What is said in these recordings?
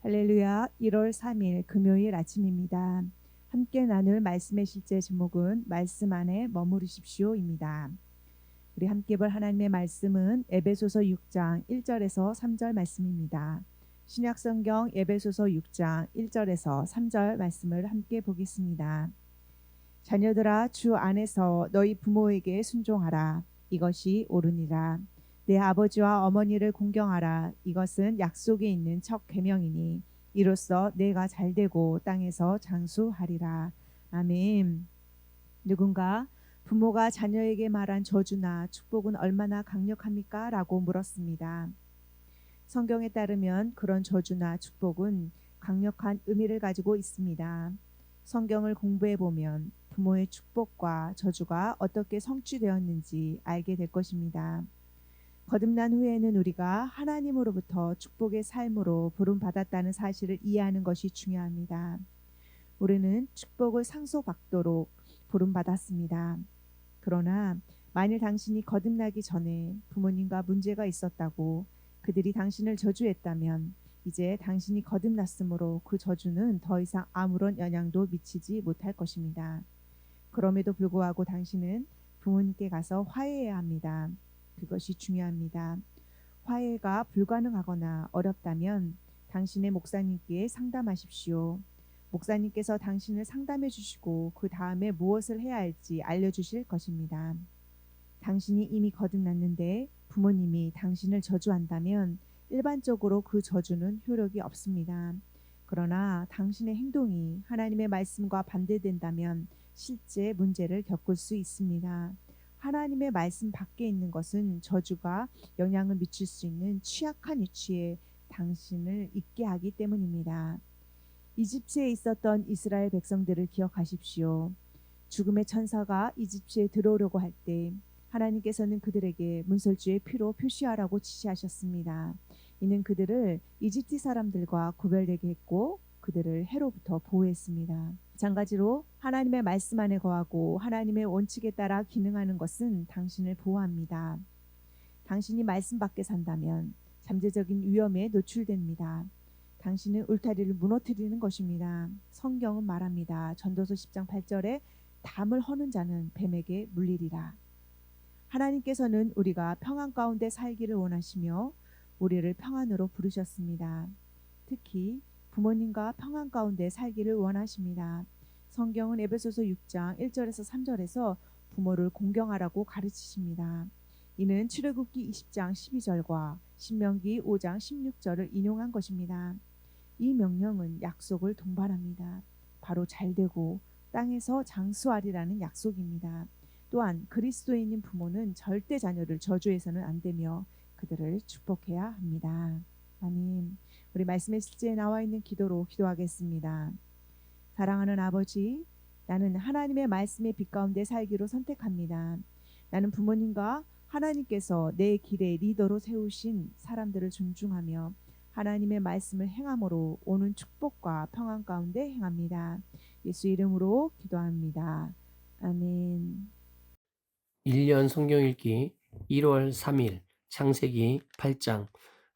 할렐루야 1월 3일 금요일 아침입니다. 함께 나눌 말씀의 실제 제목은 말씀 안에 머무르십시오입니다. 우리 함께 볼 하나님의 말씀은 에베소서 6장 1절에서 3절 말씀입니다. 신약 성경 에베소서 6장 1절에서 3절 말씀을 함께 보겠습니다. 자녀들아 주 안에서 너희 부모에게 순종하라 이것이 옳으니라 내 아버지와 어머니를 공경하라 이것은 약속에 있는 첫 계명이니 이로써 내가 잘 되고 땅에서 장수하리라 아멘 누군가 부모가 자녀에게 말한 저주나 축복은 얼마나 강력합니까? 라고 물었습니다. 성경에 따르면 그런 저주나 축복은 강력한 의미를 가지고 있습니다. 성경을 공부해 보면 부모의 축복과 저주가 어떻게 성취되었는지 알게 될 것입니다. 거듭난 후에는 우리가 하나님으로부터 축복의 삶으로 부름받았다는 사실을 이해하는 것이 중요합니다. 우리는 축복을 상소받도록 부름받았습니다. 그러나 만일 당신이 거듭나기 전에 부모님과 문제가 있었다고 그들이 당신을 저주했다면 이제 당신이 거듭났으므로 그 저주는 더 이상 아무런 영향도 미치지 못할 것입니다. 그럼에도 불구하고 당신은 부모님께 가서 화해해야 합니다. 그것이 중요합니다. 화해가 불가능하거나 어렵다면 당신의 목사님께 상담하십시오. 목사님께서 당신을 상담해 주시고 그 다음에 무엇을 해야 할지 알려주실 것입니다. 당신이 이미 거듭났는데 부모님이 당신을 저주한다면 일반적으로 그 저주는 효력이 없습니다. 그러나 당신의 행동이 하나님의 말씀과 반대된다면 실제 문제를 겪을 수 있습니다. 하나님의 말씀 밖에 있는 것은 저주가 영향을 미칠 수 있는 취약한 위치에 당신을 있게 하기 때문입니다. 이집트에 있었던 이스라엘 백성들을 기억하십시오. 죽음의 천사가 이집트에 들어오려고 할 때 하나님께서는 그들에게 문설주의 피로 표시하라고 지시하셨습니다. 이는 그들을 이집트 사람들과 구별되게 했고 그들을 해로부터 보호했습니다. 마찬가지로 하나님의 말씀 안에 거하고 하나님의 원칙에 따라 기능하는 것은 당신을 보호합니다. 당신이 말씀 밖에 산다면 잠재적인 위험에 노출됩니다. 당신은 울타리를 무너뜨리는 것입니다. 성경은 말합니다. 전도서 10장 8절에 담을 허는 자는 뱀에게 물리리라. 하나님께서는 우리가 평안 가운데 살기를 원하시며 우리를 평안으로 부르셨습니다. 특히 부모님과 평안 가운데 살기를 원하십니다. 성경은 에베소서 6장 1절에서 3절에서 부모를 공경하라고 가르치십니다. 이는 출애굽기 20장 12절과 신명기 5장 16절을 인용한 것입니다. 이 명령은 약속을 동반합니다. 바로 잘 되고 땅에서 장수하리라는 약속입니다. 또한 그리스도인인 부모는 절대 자녀를 저주해서는 안 되며 그들을 축복해야 합니다. 아멘. 우리 말씀의 실제에 나와 있는 기도로 기도하겠습니다. 사랑하는 아버지, 나는 하나님의 말씀의 빛 가운데 살기로 선택합니다. 나는 부모님과 하나님께서 내 길의 리더로 세우신 사람들을 존중하며 하나님의 말씀을 행함으로 오는 축복과 평안 가운데 행합니다. 예수 이름으로 기도합니다. 아멘. 1년 성경 읽기 1월 3일 창세기 8장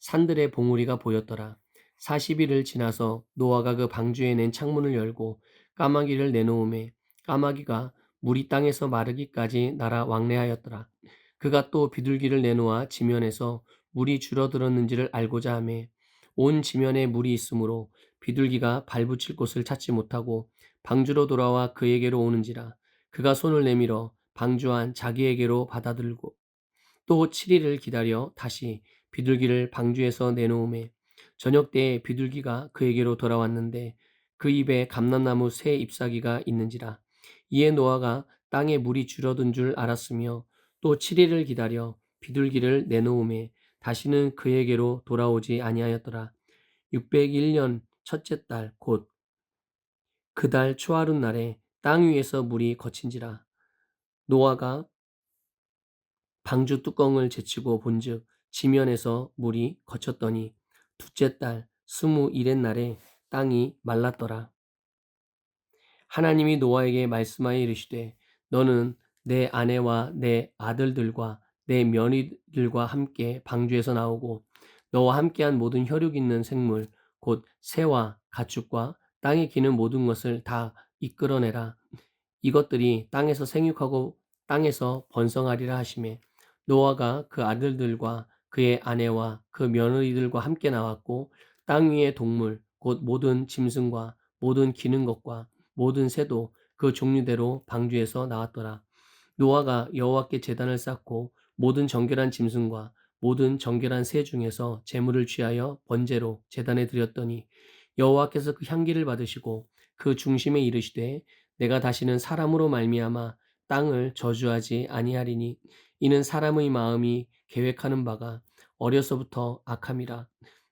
산들의 봉우리가 보였더라. 40일을 지나서 노아가 그 방주에 낸 창문을 열고 까마귀를 내놓음에 까마귀가 물이 땅에서 마르기까지 날아 왕래하였더라. 그가 또 비둘기를 내놓아 지면에서 물이 줄어들었는지를 알고자 하매 온 지면에 물이 있으므로 비둘기가 발붙일 곳을 찾지 못하고 방주로 돌아와 그에게로 오는지라 그가 손을 내밀어 방주 안 자기에게로 받아들고 또 7일을 기다려 다시 비둘기를 방주에서 내놓음에 저녁 때에 비둘기가 그에게로 돌아왔는데 그 입에 감람나무 새 잎사귀가 있는지라 이에 노아가 땅에 물이 줄어든 줄 알았으며 또 7일을 기다려 비둘기를 내놓음에 다시는 그에게로 돌아오지 아니하였더라. 601년 첫째 달 곧 그 달 초하룻 날에 땅 위에서 물이 거친지라. 노아가 방주 뚜껑을 제치고 본즉 지면에서 물이 거쳤더니 둘째 달 스무 일의 날에 땅이 말랐더라. 하나님이 노아에게 말씀하여 이르시되 너는 내 아내와 내 아들들과 내 며느리들과 함께 방주에서 나오고 너와 함께한 모든 혈육 있는 생물 곧 새와 가축과 땅에 기는 모든 것을 다 이끌어내라. 이것들이 땅에서 생육하고 땅에서 번성하리라 하시매 노아가 그 아들들과 그의 아내와 그 며느리들과 함께 나왔고 땅 위의 동물 곧 모든 짐승과 모든 기는 것과 모든 새도 그 종류대로 방주에서 나왔더라. 노아가 여호와께 제단을 쌓고 모든 정결한 짐승과 모든 정결한 새 중에서 제물을 취하여 번제로 제단에 드렸더니 여호와께서 그 향기를 받으시고 그 중심에 이르시되 내가 다시는 사람으로 말미암아 땅을 저주하지 아니하리니 이는 사람의 마음이 계획하는 바가 어려서부터 악함이라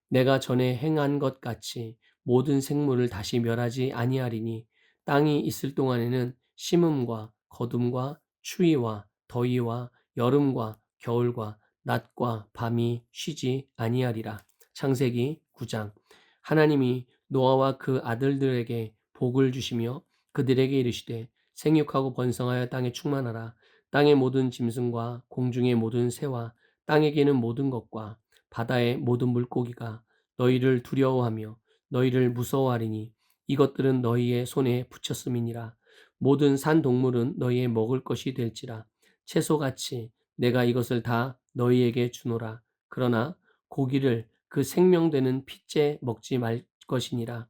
내가 전에 행한 것 같이 모든 생물을 다시 멸하지 아니하리니 땅이 있을 동안에는 심음과 거둠과 추위와 더위와 여름과 겨울과 낮과 밤이 쉬지 아니하리라. 창세기 9장. 하나님이 노아와 그 아들들에게 복을 주시며 그들에게 이르시되 생육하고 번성하여 땅에 충만하라. 땅의 모든 짐승과 공중의 모든 새와 땅에 기는 모든 것과 바다의 모든 물고기가 너희를 두려워하며 너희를 무서워하리니 이것들은 너희의 손에 붙였음이니라. 모든 산 동물은 너희의 먹을 것이 될지라. 채소같이 내가 이것을 다 너희에게 주노라. 그러나 고기를 그 생명되는 피째 먹지 말 것이니라.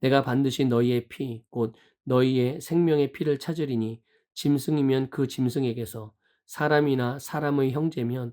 내가 반드시 너희의 피, 곧 너희의 생명의 피를 찾으리니 짐승이면 그 짐승에게서 사람이나 사람의 형제면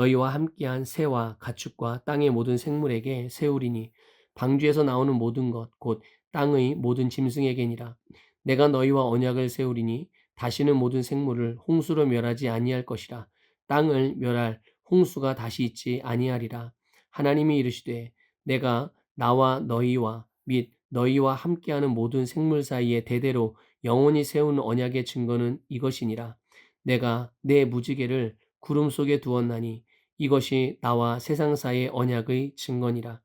너희와 함께한 새와 가축과 땅의 모든 생물에게 세우리니 방주에서 나오는 모든 것 곧 땅의 모든 짐승에게니라. 내가 너희와 언약을 세우리니 다시는 모든 생물을 홍수로 멸하지 아니할 것이라. 땅을 멸할 홍수가 다시 있지 아니하리라. 하나님이 이르시되 내가 나와 너희와 및 너희와 함께하는 모든 생물 사이에 대대로 영원히 세운 언약의 증거는 이것이니라. 내가 내 무지개를 구름 속에 두었나니 이것이 나와 세상 사이의 언약의 증거니라.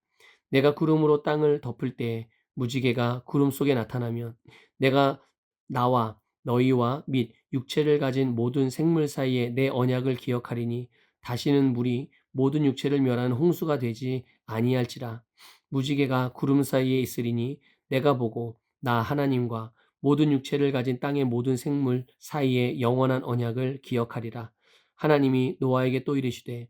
내가 구름으로 땅을 덮을 때에 무지개가 구름 속에 나타나면 내가 나와 너희와 및 육체를 가진 모든 생물 사이에 내 언약을 기억하리니 다시는 물이 모든 육체를 멸하는 홍수가 되지 아니할지라. 무지개가 구름 사이에 있으리니 내가 보고 나 하나님과 모든 육체를 가진 땅의 모든 생물 사이에 영원한 언약을 기억하리라. 하나님이 노아에게 또 이르시되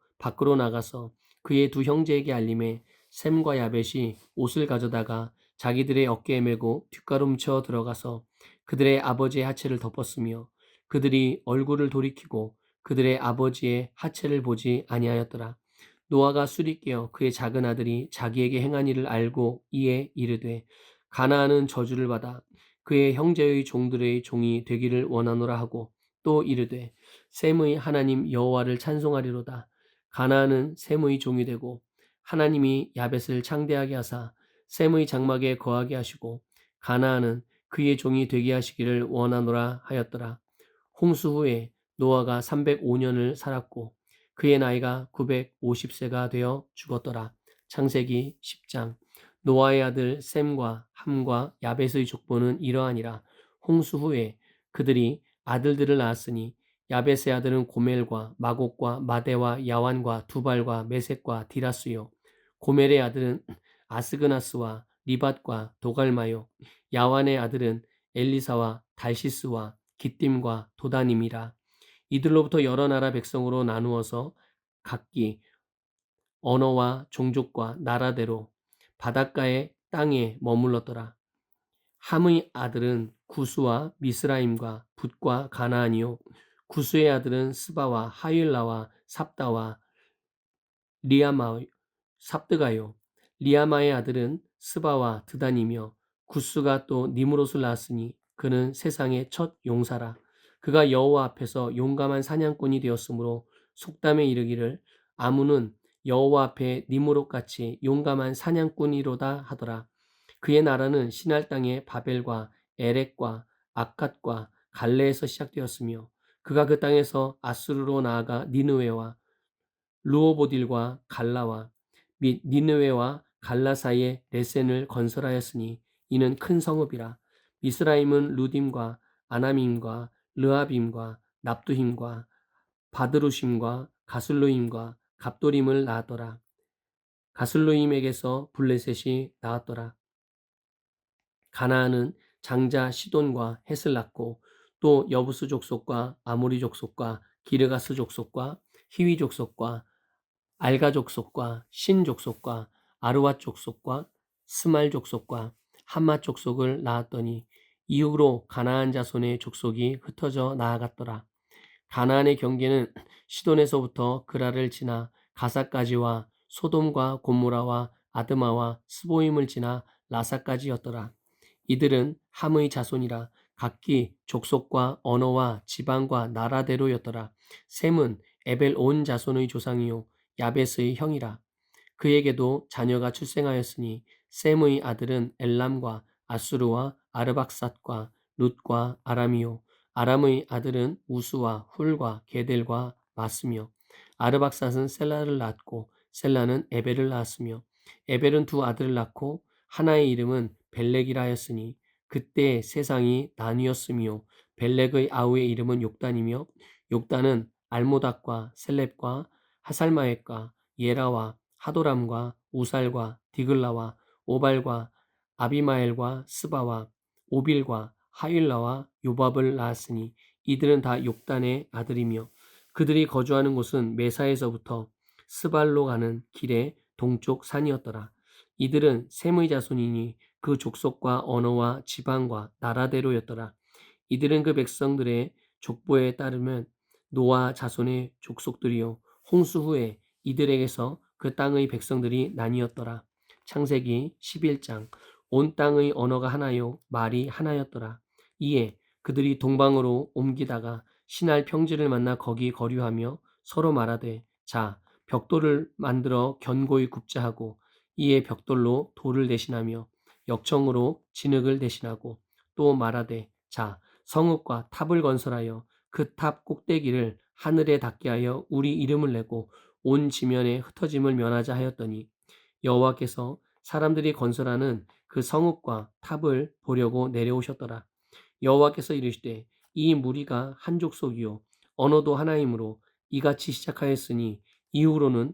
밖으로 나가서 그의 두 형제에게 알림해 셈과 야벳이 옷을 가져다가 자기들의 어깨에 메고 뒷걸음쳐 들어가서 그들의 아버지의 하체를 덮었으며 그들이 얼굴을 돌이키고 그들의 아버지의 하체를 보지 아니하였더라. 노아가 술이 깨어 그의 작은 아들이 자기에게 행한 일을 알고 이에 이르되 가나안은 저주를 받아 그의 형제의 종들의 종이 되기를 원하노라 하고 또 이르되 셈의 하나님 여호와를 찬송하리로다. 가나안은 셈의 종이 되고 하나님이 야벳을 창대하게 하사 셈의 장막에 거하게 하시고 가나안은 그의 종이 되게 하시기를 원하노라 하였더라. 홍수 후에 노아가 305년을 살았고 그의 나이가 950세가 되어 죽었더라. 창세기 10장 노아의 아들 셈과 함과 야벳의 족보는 이러하니라. 홍수 후에 그들이 아들들을 낳았으니 야벳의 아들은 고멜과 마곡과 마대와 야완과 두발과 메색과 디라스요. 고멜의 아들은 아스그나스와 리밧과 도갈마요. 야완의 아들은 엘리사와 달시스와 기띔과 도다님이라. 이들로부터 여러 나라 백성으로 나누어서 각기 언어와 종족과 나라대로 바닷가의 땅에 머물렀더라. 함의 아들은 구스와 미스라임과 붓과 가나안이요 구스의 아들은 스바와 하윌라와 삽다와 리아마 삽드가요. 리아마의 아들은 스바와 드단이며 구스가 또 니무롯을 낳았으니 그는 세상의 첫 용사라. 그가 여호와 앞에서 용감한 사냥꾼이 되었으므로 속담에 이르기를 아무는 여호와 앞에 니무롯 같이 용감한 사냥꾼이로다 하더라. 그의 나라는 신할 땅의 바벨과 에렉과 아캇과 갈레에서 시작되었으며 그가 그 땅에서 아수르로 나아가 니느웨와 루오보딜과 갈라와 및 니느웨와 갈라 사이에 레센을 건설하였으니 이는 큰 성읍이라. 미스라임은 루딤과 아나밈과 르아빔과 납두힘과 바드루심과 가슬로임과 갑도림을 낳았더라. 가슬로임에게서 블레셋이 나왔더라. 가나안은 장자 시돈과 헷을 낳고 또 여부스 족속과 아모리 족속과 기르가스 족속과 히위 족속과 알가 족속과 신 족속과 아르와 족속과 스말 족속과 함마 족속을 낳았더니 이후로 가나안 자손의 족속이 흩어져 나아갔더라. 가나안의 경계는 시돈에서부터 그라를 지나 가사까지와 소돔과 곰모라와 아드마와 스보임을 지나 라사까지였더라. 이들은 함의 자손이라 각기 족속과 언어와 지방과 나라대로였더라. 셈은 에벨 온 자손의 조상이요 야벳의 형이라. 그에게도 자녀가 출생하였으니 셈의 아들은 엘람과 아수르와 아르박삿과 룻과 아람이요 아람의 아들은 우스와 훌과 게델과 마스며 아르박삿은 셀라를 낳았고 셀라는 에벨을 낳았으며 에벨은 두 아들을 낳고 하나의 이름은 벨렉이라 하였으니 그때 세상이 나뉘었으며 벨렉의 아우의 이름은 욕단이며 욕단은 알모닥과 셀렙과 하살마액과 예라와 하도람과 우살과 디글라와 오발과 아비마엘과 스바와 오빌과 하윌라와 요밥을 낳았으니 이들은 다 욕단의 아들이며 그들이 거주하는 곳은 메사에서부터 스발로 가는 길의 동쪽 산이었더라. 이들은 셈의 자손이니 그 족속과 언어와 지방과 나라대로였더라. 이들은 그 백성들의 족보에 따르면 노아 자손의 족속들이요 홍수 후에 이들에게서 그 땅의 백성들이 나뉘었더라. 창세기 11장 온 땅의 언어가 하나요 말이 하나였더라. 이에 그들이 동방으로 옮기다가 신할 평지를 만나 거기 거류하며 서로 말하되 자 벽돌을 만들어 견고히 굽자 하고 이에 벽돌로 돌을 대신하며 역청으로 진흙을 대신하고 또 말하되 자 성읍과 탑을 건설하여 그 탑 꼭대기를 하늘에 닿게 하여 우리 이름을 내고 온 지면에 흩어짐을 면하자 하였더니 여호와께서 사람들이 건설하는 그 성읍과 탑을 보려고 내려오셨더라. 여호와께서 이르시되 이 무리가 한 족속이요 언어도 하나이므로 이같이 시작하였으니 이후로는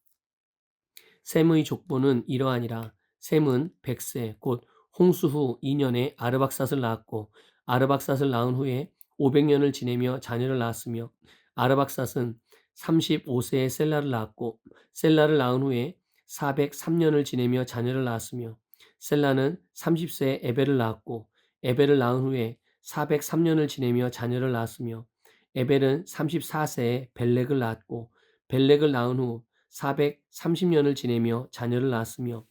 셈의 족보는 이러하니라. 셈은 백세 곧 홍수 후 2년에 아르박삿을 낳았고 아르박삿을 낳은 후에 500년을 지내며 자녀를 낳았으며 아르박삿은 35세에 셀라를 낳았고 셀라를 낳은 후에 403년을 지내며 자녀를 낳았으며 셀라는 30세에 에벨을 낳았고 에벨을 낳은 후에 403년을 지내며 자녀를 낳았으며 에벨은 34세에 벨렉을 낳았고 벨렉을 낳은 후 430년을 지내며 자녀를 낳았으며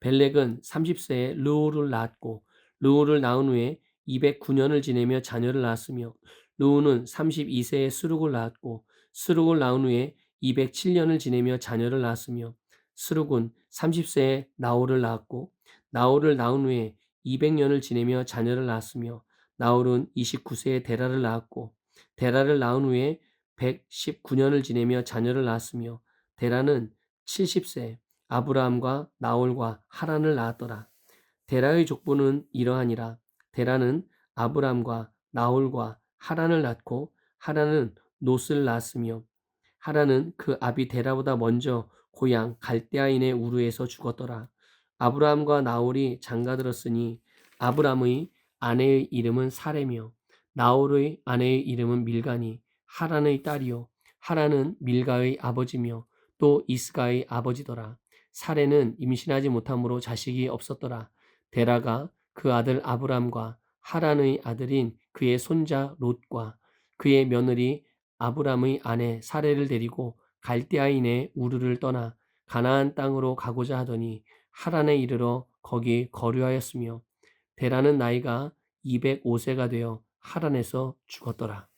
벨렉은 30세에 르우를 낳았고 르우를 낳은 후에 209년을 지내며 자녀를 낳았으며 르우는 32세에 수룩을 낳았고 수룩을 낳은 후에 207년을 지내며 자녀를 낳았으며 수룩은 30세에 나홀을 낳았고 나홀을 낳은 후에 200년을 지내며 자녀를 낳았으며 나홀은 29세에 데라를 낳았고 데라를 낳은 후에 119년을 지내며 자녀를 낳았으며 데라는 70세 아브라함과 나홀과 하란을 낳았더라. 데라의 족보는 이러하니라. 데라는 아브라함과 나홀과 하란을 낳고 하란은 롯을 낳았으며 하란은 그 아비 데라보다 먼저 고향 갈대아인의 우르에서 죽었더라. 아브라함과 나홀이 장가들었으니 아브라함의 아내의 이름은 사레며 나홀의 아내의 이름은 밀가니 하란의 딸이요 하란은 밀가의 아버지며 또 이스가의 아버지더라. 사레는 임신하지 못함으로 자식이 없었더라. 데라가 그 아들 아브람과 하란의 아들인 그의 손자 롯과 그의 며느리 아브람의 아내 사레를 데리고 갈대아인의 우르를 떠나 가나안 땅으로 가고자 하더니 하란에 이르러 거기 거류하였으며 데라는 나이가 205세가 되어 하란에서 죽었더라.